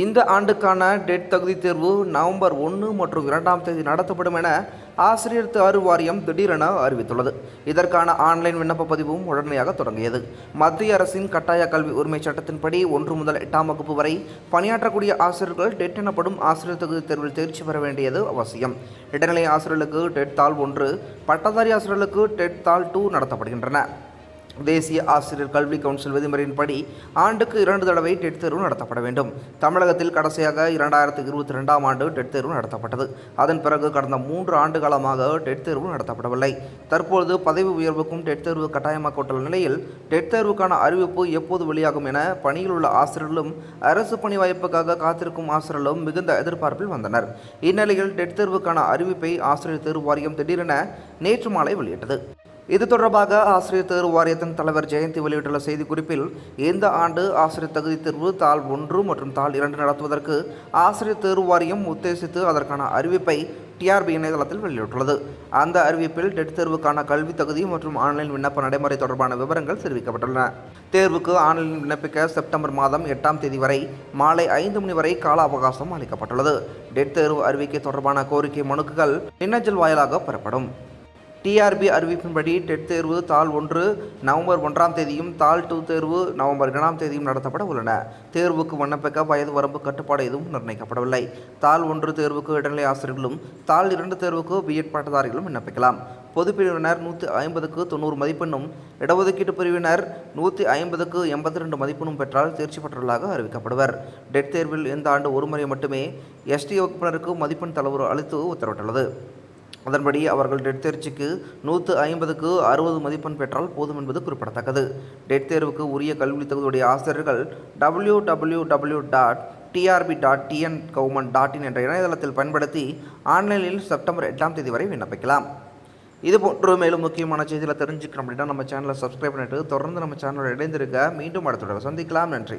இந்த ஆண்டுக்கான டெட் தகுதி தேர்வு நவம்பர் ஒன்று மற்றும் இரண்டாம் தேதி நடத்தப்படும் என ஆசிரியர் தேர்வு வாரியம் திடீரென அறிவித்துள்ளது. இதற்கான ஆன்லைன் விண்ணப்ப பதிவும் உடனடியாக தொடங்கியது. மத்திய அரசின் கட்டாய கல்வி உரிமை சட்டத்தின்படி ஒன்று முதல் எட்டாம் வகுப்பு வரை பணியாற்றக்கூடிய ஆசிரியர்கள் டெட் எனப்படும் ஆசிரியர் தகுதி தேர்வில் தேர்ச்சி பெற வேண்டியது அவசியம். இடைநிலை ஆசிரியர்களுக்கு டெட் தாள் ஒன்று பட்டதாரி ஆசிரியர்களுக்கு டெட் தாள் டூ நடத்தப்படுகின்றன. தேசிய ஆசிரியர் கல்வி கவுன்சில் விதிமுறையின்படி ஆண்டுக்கு இரண்டு தடவை டெட் தேர்வு நடத்தப்பட வேண்டும். தமிழகத்தில் கடைசியாக இரண்டாயிரத்தி இருபத்தி ரெண்டாம் ஆண்டு டெட் தேர்வு நடத்தப்பட்டது. அதன் பிறகு கடந்த மூன்று ஆண்டு காலமாக டெட் தேர்வு நடத்தப்படவில்லை. தற்பொழுது பதவி உயர்வுக்கும் டெட் தேர்வு கட்டாயமாக்கப்பட்டுள்ள நிலையில் டெட் தேர்வுக்கான அறிவிப்பு எப்போது வெளியாகும் என பணியில் உள்ள ஆசிரியர்களும் அரசு பணி வாய்ப்புக்காக காத்திருக்கும் ஆசிரியர்களும் மிகுந்த எதிர்பார்ப்பில் வந்தனர். இந்நிலையில் டெட் தேர்வுக்கான அறிவிப்பை ஆசிரியர் தேர்வு வாரியம் திடீரென நேற்று மாலை வெளியிட்டது. இது தொடர்பாக ஆசிரியர் தேர்வு வாரியத்தின் தலைவர் ஜெயந்தி வெளியிட்டுள்ள செய்திக்குறிப்பில் இந்த ஆண்டு ஆசிரியர் தகுதி தேர்வு தாள் ஒன்று மற்றும் தாள் இரண்டு நடத்துவதற்கு ஆசிரியர் தேர்வு வாரியம் உத்தேசித்து அதற்கான அறிவிப்பை டிஆர்பி இணையதளத்தில் வெளியிட்டுள்ளது. அந்த அறிவிப்பில் டெட் தேர்வுக்கான கல்வி தகுதி மற்றும் ஆன்லைன் விண்ணப்ப நடைமுறை தொடர்பான விவரங்கள் தெரிவிக்கப்பட்டுள்ளன. தேர்வுக்கு ஆன்லைன் விண்ணப்பிக்க செப்டம்பர் மாதம் எட்டாம் தேதி வரை மாலை ஐந்து மணி வரை கால அவகாசம் அளிக்கப்பட்டுள்ளது. டெட் தேர்வு அறிவிக்கை தொடர்பான கோரிக்கை மனுக்கள் மின்னஞ்சல் வாயிலாக பெறப்படும். டிஆர்பி அறிவிப்பின்படி டெட் தேர்வு தாள் ஒன்று நவம்பர் ஒன்றாம் தேதியும் தாள் டூ தேர்வு நவம்பர் இரண்டாம் தேதியும் நடத்தப்பட உள்ளன. தேர்வுக்கு விண்ணப்பிக்க வயது வரம்பு கட்டுப்பாடு எதுவும் நிர்ணயிக்கப்படவில்லை. தாள் ஒன்று தேர்வுக்கு இடைநிலை ஆசிரியர்களும் தாள் இரண்டு தேர்வுக்கு பிஎட் பட்டதாரிகளும் விண்ணப்பிக்கலாம். பொது பிரிவினர் நூற்றி ஐம்பதுக்கு தொண்ணூறு மதிப்பெண்ணும் இடஒதுக்கீட்டு பிரிவினர் நூற்றி ஐம்பதுக்கு எண்பத்தி ரெண்டு மதிப்பெண்ணும் பெற்றால் தேர்ச்சி பெற்றவர்களாக அறிவிக்கப்படுவர். டெட் தேர்வில் இந்த ஆண்டு ஒரு முறை மட்டுமே எஸ்டி வகுப்பினருக்கு மதிப்பெண் தளவு அளித்து உத்தரவிட்டுள்ளது. அதன்படி அவர்கள் டெட் தேர்ச்சிக்கு நூற்று ஐம்பதுக்கு அறுபது மதிப்பெண் பெற்றால் போதும் என்பது குறிப்பிடத்தக்கது. டெட் தேர்வுக்கு உரிய கல்வி தகுதியுடைய ஆசிரியர்கள் W W W dot T R B dot T N government dot in என்ற இணையதளத்தில் பயன்படுத்தி ஆன்லைனில் செப்டம்பர் எட்டாம் தேதி வரை விண்ணப்பிக்கலாம். இது போன்று மேலும் முக்கியமான செய்திகளை தெரிஞ்சுக்கணும் அப்படின்னா நம்ம சேனலை சப்ஸ்கிரைப் பண்ணிட்டு தொடர்ந்து நம்ம சேனலோட இணைந்திருக்க மீண்டும் அடுத்த சந்திக்கலாம். நன்றி.